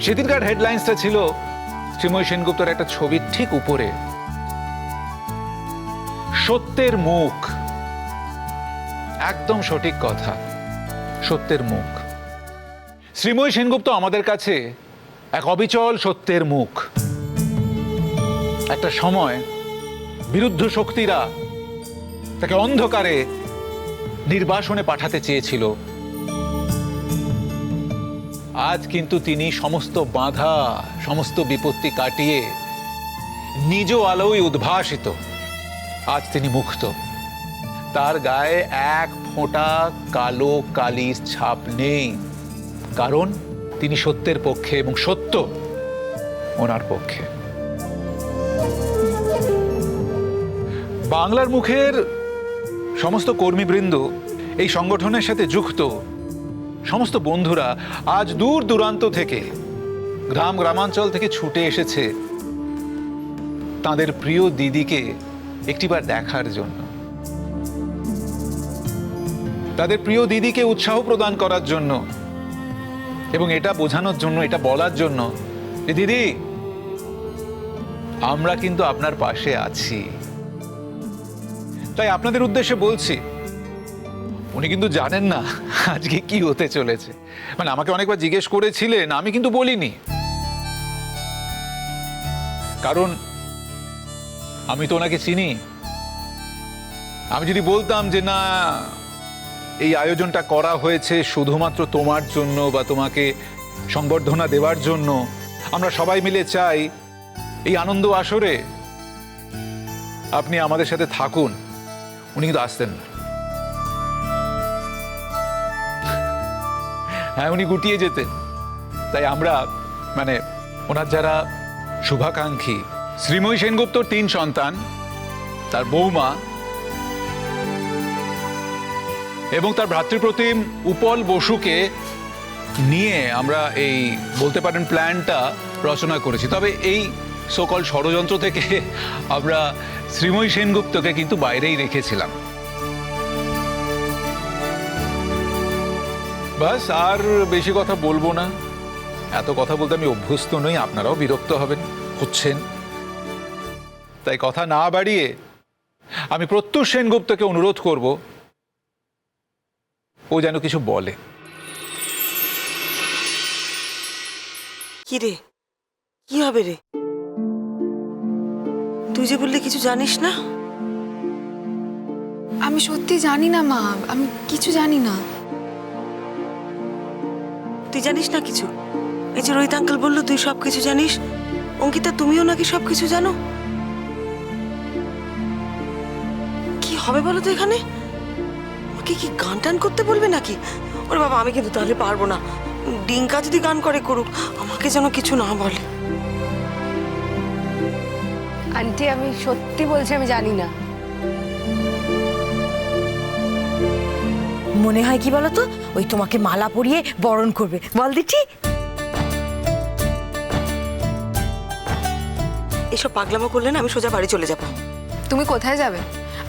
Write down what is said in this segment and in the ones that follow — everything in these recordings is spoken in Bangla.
সেদিনকার হেডলাইন্সটা ছিল শ্রীময় সেনগুপ্তর একটা ছবির ঠিক উপরে। সত্যের মুখ। একদম সঠিক কথা, সত্যের মুখ। শ্রীময় সেনগুপ্ত আমাদের কাছে এক অবিচল সত্যের মুখ। একটা সময় বিরুদ্ধ শক্তিরা তাকে অন্ধকারে নির্বাসনে পাঠাতে চেয়েছিল। আজ কিন্তু তিনি সমস্ত বাধা, সমস্ত বিপত্তি কাটিয়ে নিজ আলোয় উদ্ভাসিত। আজ তিনি মুক্ত। তার গায়ে এক ফোঁটা কালো কালির ছাপ নেই। কারণ তিনি সত্যের পক্ষে এবং সত্য ওনার পক্ষে। বাংলার মুখের সমস্ত কর্মীবৃন্দ এই সংগঠনের সাথে যুক্ত। সমস্ত বন্ধুরা আজ দূর দূরান্ত থেকে, গ্রাম গ্রামাঞ্চল থেকে ছুটে এসেছে তাদের প্রিয় দিদিকে একটিবার দেখার জন্য। তাদের প্রিয় দিদিকে উৎসাহ প্রদান করার জন্য এবং এটা বোঝানোর জন্য, এটা বলার জন্য যে, দিদি, আমরা কিন্তু আপনার পাশে আছি। তাই আপনাদের উদ্দেশ্যে বলছি উনি কিন্তু জানেন না আজকে কি হতে চলেছে। মানে আমাকে অনেকবার জিজ্ঞেস করেছিলেন, আমি কিন্তু বলিনি। কারণ আমি তো ওনাকে চিনি। আমি যদি বলতাম যে, না, এই আয়োজনটা করা হয়েছে শুধুমাত্র তোমার জন্য বা তোমাকে সংবর্ধনা দেওয়ার জন্য, আমরা সবাই মিলে চাই এই আনন্দ আসরে আপনি আমাদের সাথে থাকুন। উনি কিন্তু আসতেন না। হ্যাঁ উনি গুটিয়ে যেতেন। তাই আমরা মানে ওনার যারা শুভাকাঙ্ক্ষী, শ্রীময়ী সেনগুপ্তর তিন সন্তান, তার বৌমা এবং তার ভ্রাতৃপ্রতিম উপল বসুকে নিয়ে আমরা এই, বলতে পারেন, প্ল্যানটা রচনা করেছি। তবে এই সকল ষড়যন্ত্র থেকে আমরা শ্রীময়ী সেনগুপ্তকে কিন্তু বাইরেই রেখেছিলাম। বাস আর বেশি কথা বলব না। এত কথা বলতে আমি অভ্যস্ত নই আপনারাও বিরক্ত হবেন হচ্ছেন। তাই কথা না বাড়িয়ে আমি প্রত্যুষ সেনগুপ্তকে অনুরোধ করব ও যেন কিছু বলে। কি রে কি হবে রে? তুই যে বললি কিছু জানিস না? আমি সত্যি জানি না মা আমি কিছু জানি না। তুই জানিস না কিছু? এই যে রোহিত আঙ্কেল বলল, তুই সব কিছু জানিস? অঙ্কিতা, তুমিও নাকি সব কিছু জানো? কি হবে বলো তো এখানে? ওকে কি গান টান করতে বলবে নাকি? ওরে বাবা, আমি কিন্তু তাহলে পারব না। ডিঙ্কা যদি গান করে করুক, আমাকে যেন কিছু না বলে। আন্টি আমি সত্যি বলছি, আমি জানি না। মনে হয় কি বলতো? ওই তোমাকে মালা পরিয়ে বরণ করবে। বল দিচ্ছি। এসব পাগলামো করলে না আমি সোজা বাড়ি চলে যাব। তুমি কোথায় যাবে?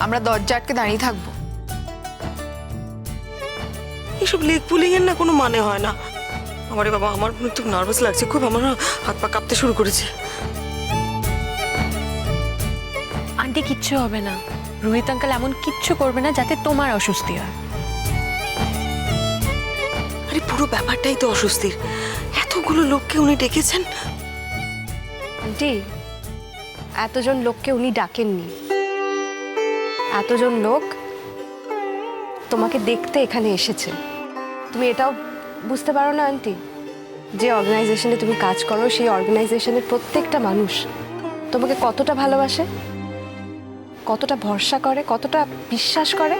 আমরা দরজা আটকে দাঁড়িয়ে থাকব। এসব লেগ পুলিং এর না কোনো মানে হয় না। আমারে বাবা আমার একটু নার্ভাস লাগছে। খুব আমার হাত পা কাঁপতে শুরু করেছে। আন্টি কিচ্ছু হবে না। রোহিত আঙ্কেল এমন কিচ্ছু করবে না যাতে তোমার অস্বস্তি হয়। পুরো ব্যাপারটাই তো অস্বস্তির। এতগুলো লোককে উনি ডেকেছেন। আন্টি এতজন লোককে উনি ডাকেননি। এতজন লোক তোমাকে দেখতে এখানে এসেছে। তুমি এটাও বুঝতে পারো না আন্টি যে অর্গানাইজেশনে তুমি কাজ করো সেই অর্গানাইজেশনের প্রত্যেকটা মানুষ তোমাকে কতটা ভালোবাসে কতটা ভরসা করে কতটা বিশ্বাস করে?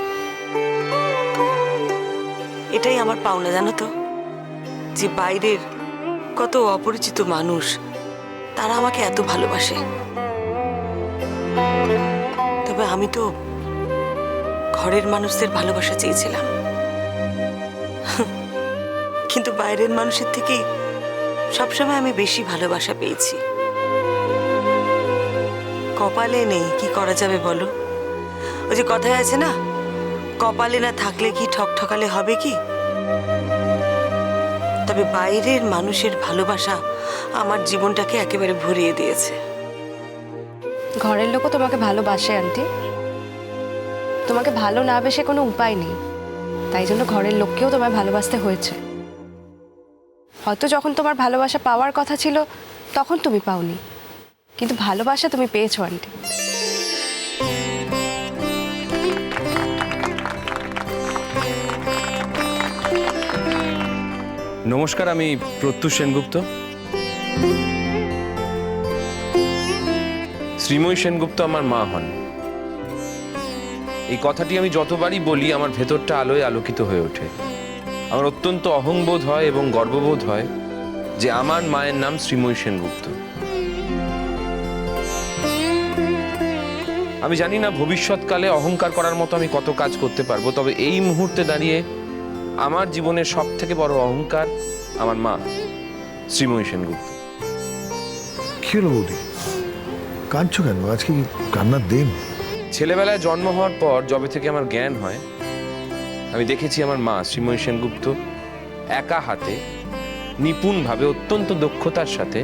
এটাই আমার পাওনা জানো তো? যে বাইরের কত অপরিচিত মানুষ, তারা আমাকে এত ভালোবাসে। তবে আমি তো ঘরের মানুষদের ভালোবাসা চেয়েছিলাম। কিন্তু বাইরের মানুষের থেকে সবসময় আমি বেশি ভালোবাসা পেয়েছি। কপালে নেই, কি করা যাবে বলো? ওই যে কথায় আছে না, কপালে না থাকলে কি ঠকঠকালে হবে কি? তবে বাইরের মানুষের ভালোবাসা আমার জীবনটাকে একেবারে ভরিয়ে দিয়েছে। ঘরের লোকও তোমাকে ভালোবাসে, আন্টি। তোমাকে ভালো না বেসে কোনো উপায় নেই। তাই জন্য ঘরের লোককেও তোমায় ভালোবাসতে হয়েছে। হয়তো যখন তোমার ভালোবাসা পাওয়ার কথা ছিল, তখন তুমি পাওনি। কিন্তু ভালোবাসা তুমি পেয়েছ, আন্টি। নমস্কার, আমি প্রত্যুষ সেনগুপ্ত। শ্রীময়ী সেনগুপ্ত আমার মা হন। এই কথাটি আমি যতবারই বলি, আমার ভেতরটা আলোয় আলোকিত হয়ে ওঠে। আমার অত্যন্ত অহংবোধ হয় এবং গর্ববোধ হয় যে আমার মায়ের নাম শ্রীময়ী সেনগুপ্ত। আমি জানি না ভবিষ্যৎকালে অহংকার করার মতো আমি কত কাজ করতে পারব, তবে এই মুহূর্তে দাঁড়িয়ে আমার জীবনের সব থেকে বড় অহংকার আমার মা শ্রীময়ী সেনগুপ্ত। কি হলো বৌদি? কাঁদছো কেন? আজকে কি কান্নার দিন? ছেলেবেলায় জন্ম হওয়ার পর যবে থেকে আমার জ্ঞান হয় আমি দেখেছি আমার মা শ্রীময়ী সেনগুপ্ত একা হাতে নিপুণভাবে অত্যন্ত দক্ষতার সাথে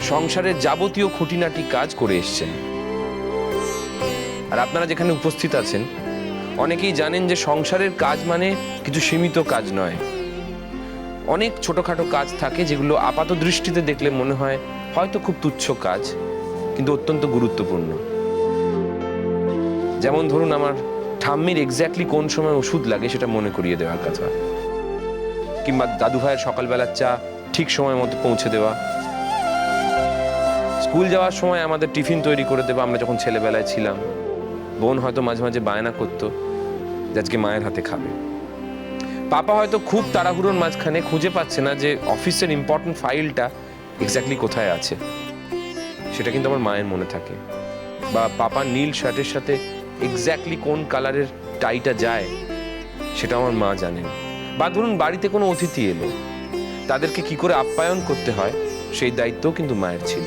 সংসারের যাবতীয় খুঁটিনাটি কাজ করে এসছেন। আর আপনারা যেখানে উপস্থিত আছেন অনেকেই জানেন যে সংসারের কাজ মানে কিছু সীমিত কাজ নয়। অনেক ছোটোখাটো কাজ থাকে যেগুলো আপাত দৃষ্টিতে দেখলে মনে হয় হয়তো খুব তুচ্ছ কাজ, কিন্তু অত্যন্ত গুরুত্বপূর্ণ। যেমন ধরুন আমার ঠাম্মির এক্স্যাক্টলি কোন সময় ওষুধ লাগে সেটা মনে করিয়ে দেওয়ার কথা। কিংবা দাদু ভাইয়ের সকালবেলার চা ঠিক সময় মতো পৌঁছে দেওয়া। স্কুল যাওয়ার সময় আমাদের টিফিন তৈরি করে দেওয়া আমরা যখন ছেলেবেলায় ছিলাম। বোন হয়তো মাঝে মাঝে বায়না করতো। আজকে মায়ের হাতে খাবে। পাপা হয়তো খুব তাড়াহুড়োর মাঝখানে খুঁজে পাচ্ছে না যে অফিসের ইম্পর্টেন্ট ফাইলটা এক্স্যাক্টলি কোথায় আছে। সেটা কিন্তু আমার মায়ের মনে থাকে। বা পাপা নীল শার্টের সাথে এক্স্যাক্টলি কোন কালারের টাইটা যায়, সেটা আমার মা জানেন। বা ধরুন বাড়িতে কোনো অতিথি এলো, তাদেরকে কি করে আপ্যায়ন করতে হয়, সেই দায়িত্বও কিন্তু মায়ের ছিল।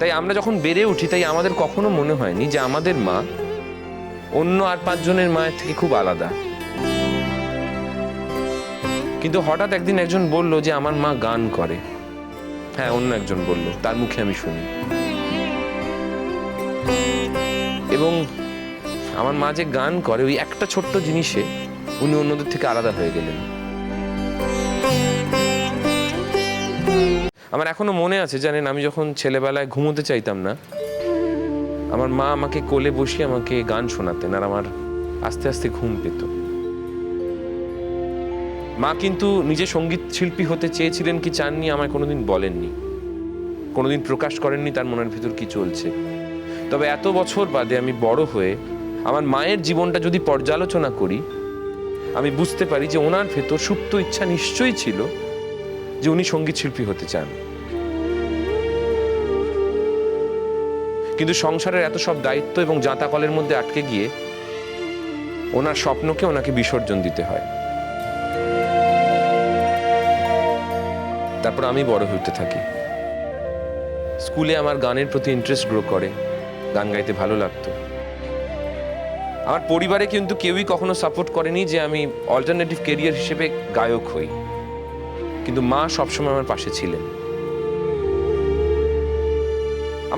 তাই আমরা যখন বেড়ে উঠি, তাই আমাদের কখনো মনে হয়নি যে আমাদের মা অন্য আর পাঁচজনের মায়ের থেকে খুব আলাদা। কিন্তু হঠাৎ একদিন একজন বলল যে আমার মা গান করে। হ্যাঁ অন্য একজন বলল, তার মুখে আমি শুনি। এবং আমার মা যে গান করে, ওই একটা ছোট্ট জিনিসে উনি অন্যদের থেকে আলাদা হয়ে গেলেন। আমার এখনও মনে আছে, জানেন, আমি যখন ছেলেবেলায় ঘুমোতে চাইতাম না আমার মা আমাকে কোলে বসিয়ে আমাকে গান শোনাতেন আর আমার আস্তে আস্তে ঘুম পেত। মা কিন্তু নিজে সংগীত শিল্পী হতে চেয়েছিলেন কি চাননি, আমায় কোনোদিন বলেননি। কোনোদিন প্রকাশ করেননি, তার মনের ভিতর কি চলছে। তবে এত বছর বাদে আমি বড় হয়ে আমার মায়ের জীবনটা যদি পর্যালোচনা করি, আমি বুঝতে পারি যে ওনার ভেতর সুপ্ত ইচ্ছা নিশ্চয়ই ছিল যে উনি সংগীত শিল্পী হতে চান। কিন্তু সংসারের এত সব দায়িত্ব এবং জাঁতাকলের মধ্যে আটকে গিয়ে ওনার স্বপ্নকে ওনাকে বিসর্জন দিতে হয়। তারপর আমি বড় হতে থাকি। স্কুলে আমার গানের প্রতি ইন্টারেস্ট গ্রো করে, গান গাইতে ভালো লাগতো। আমার পরিবারে কিন্তু কেউই কখনো সাপোর্ট করেনি যে আমি অল্টারনেটিভ কেরিয়ার হিসেবে গায়ক হই। কিন্তু মা সবসময় আমার পাশে ছিলেন।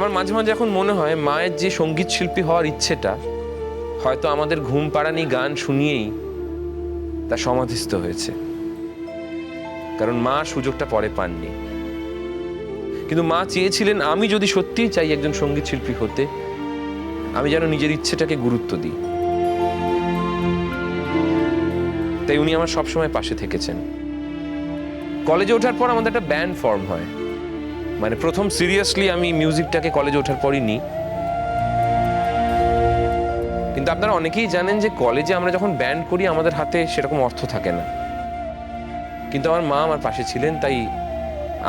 আমার মাঝে মাঝে এখন মনে হয় মায়ের যে সংগীত শিল্পী হওয়ার ইচ্ছেটা, হয়তো আমাদের ঘুম পাড়ানি গান শুনিয়েই তা সমাধিস্থ হয়েছে। কারণ মা সুযোগটা পরে পাননি। কিন্তু মা চেয়েছিলেন আমি যদি সত্যিই চাই একজন সংগীত শিল্পী হতে, আমি যেন নিজের ইচ্ছেটাকে গুরুত্ব দিই। তাই উনি আমার সবসময় পাশে থেকেছেন। কলেজে ওঠার পর আমাদের একটা ব্যান্ড ফর্ম হয়। মানে প্রথম সিরিয়াসলি আমি মিউজিকটাকে কলেজে ওঠার পরই নিই কিন্তু আপনারা অনেকেই জানেন যে কলেজে আমরা যখন ব্যান্ড করি, আমাদের হাতে সেরকম অর্থ থাকে না। কিন্তু আমার মা আমার পাশে ছিলেন, তাই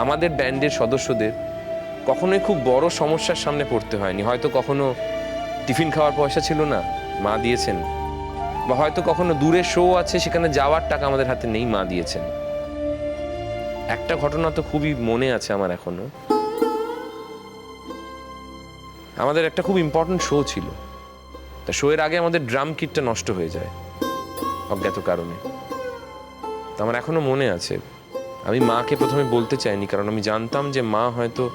আমাদের ব্যান্ডের সদস্যদের কখনোই খুব বড় সমস্যার সামনে পড়তে হয়নি। হয়তো কখনো টিফিন খাওয়ার পয়সা ছিল না, মা দিয়েছেন। বা হয়তো কখনো দূরে শো আছে, সেখানে যাওয়ার টাকা আমাদের হাতে নেই, মা দিয়েছেন। একটা ঘটনা তো খুবই মনে আছে আমার এখনও। আমাদের একটা খুব ইম্পর্টেন্ট শো ছিল। তা শো এর আগে আমাদের ড্রাম কিটটা নষ্ট হয়ে যায়, অজ্ঞাত কারণে। তো আমার এখনও মনে আছে। আমি মাকে প্রথমে বলতে চাইনি, কারণ আমি জানতাম যে মা হয়তো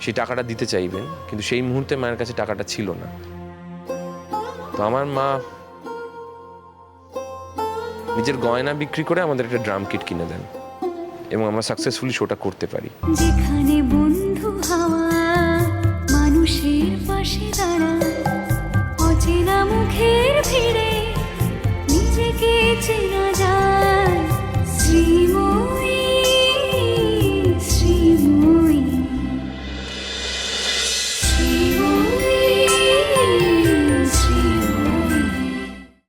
সেই টাকাটা দিতে চাইবেন, কিন্তু সেই মুহূর্তে মায়ের কাছে টাকাটা ছিল না। তো আমার মা নিজের গয়না বিক্রি করে আমাদের একটা ড্রাম কিট কিনে দেন। এবং আমরা সাকসেসফুলি শোটা করতে পারি। যেখানে বন্ধু হাওয়া, মানুষের পাশে দাঁড়া, অচেনা মুখের ভিড়ে নিজেকে চেনা যায়। শ্রীময়